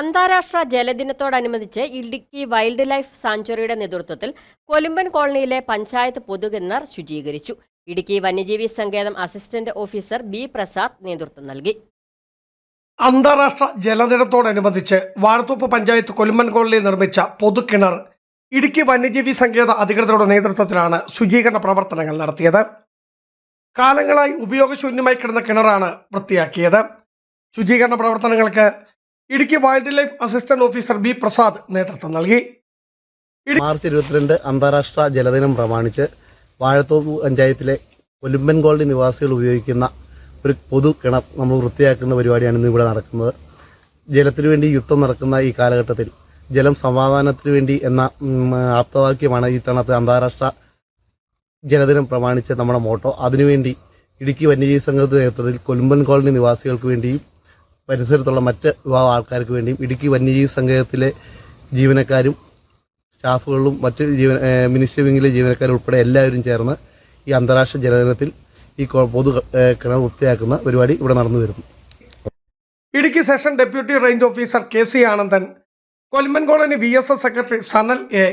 അന്താരാഷ്ട്ര ജലദിനത്തോടനുബന്ധിച്ച് Idukki wildlife സാങ്ച്വറിയുടെ നേതൃത്വത്തിൽ കൊലുമ്പൻ കോളനിയിലെ പഞ്ചായത്ത് പൊതുകിണർ ശുചീകരിച്ചു. ഇടുക്കി വന്യജീവി സങ്കേതം അസിസ്റ്റന്റ് ഓഫീസർ ബി പ്രസാദ് നേതൃത്വം നൽകി. അന്താരാഷ്ട്ര ജലദിനത്തോടനുബന്ധിച്ച് വാഴത്തോപ്പ് പഞ്ചായത്ത് കൊലുമ്പൻ കോളനിയിൽ നിർമ്മിച്ച പൊതുകിണർ ഇടുക്കി വന്യജീവി സങ്കേത അധികൃതരുടെ നേതൃത്വത്തിലാണ് ശുചീകരണ പ്രവർത്തനങ്ങൾ നടത്തിയത്. കാലങ്ങളായി ഉപയോഗശൂന്യമായി കിടന്ന കിണറാണ് വൃത്തിയാക്കിയത്. ശുചീകരണ പ്രവർത്തനങ്ങൾക്ക് Idukki wildlife assistant officer B Prasad നേതൃത്വം നൽകി. മാർച്ച് ഇരുപത്തിരണ്ട് അന്താരാഷ്ട്ര ജലദിനം പ്രമാണിച്ച് വാഴത്തോപ്പ് പഞ്ചായത്തിലെ കൊലുമ്പൻ കോളനി നിവാസികൾ ഉപയോഗിക്കുന്ന ഒരു പൊതു കിണർ നമ്മൾ വൃത്തിയാക്കുന്ന പരിപാടിയാണ് ഇന്ന് ഇവിടെ നടക്കുന്നത്. ജലത്തിനു വേണ്ടി യുദ്ധം നടക്കുന്ന ഈ കാലഘട്ടത്തിൽ ജലം സമാധാനത്തിനു വേണ്ടി എന്ന ആപ്തവാക്യമാണ് ഈ തവണത്തെ അന്താരാഷ്ട്ര ജലദിനം പ്രമാണിച്ച് നമ്മുടെ മോട്ടോ. അതിനുവേണ്ടി ഇടുക്കി വന്യജീവി സംഘത്തിന്റെ നേതൃത്വത്തിൽ കൊലുമ്പൻ കോളനി നിവാസികൾക്ക് വേണ്ടിയും പരിസരത്തുള്ള മറ്റ് വിഭാഗം ആൾക്കാർക്ക് വേണ്ടിയും ഇടുക്കി വന്യജീവി സംഘത്തിലെ ജീവനക്കാരും സ്റ്റാഫുകളും മറ്റ് ജീവന മിനിസ്റ്റർ വിങ്ങിലെ ജീവനക്കാരും ഉൾപ്പെടെ എല്ലാവരും ചേർന്ന് ഈ അന്താരാഷ്ട്ര ജലദിനത്തിൽ ഈ പൊതു കിണർ വൃത്തിയാക്കുന്ന പരിപാടി ഇവിടെ നടന്നു വരുന്നു. Idukki section deputy range officer K C Anandan Kolman colony V S S secretary Sanal A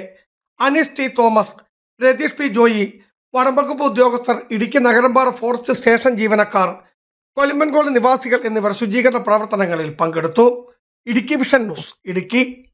Aneesh T Thomas Ratheesh P Joy വനംവകുപ്പ് ഉദ്യോഗസ്ഥർ ഇടുക്കി നഗരമ്പാറ ഫോറസ്റ്റ് സ്റ്റേഷൻ ജീവനക്കാർ കൊലിമ്പൻ കോളനി നിവാസികൾ എന്നിവർ ശുചീകരണ പ്രവർത്തനങ്ങളിൽ പങ്കെടുത്തു. Idukki vision news Idukki.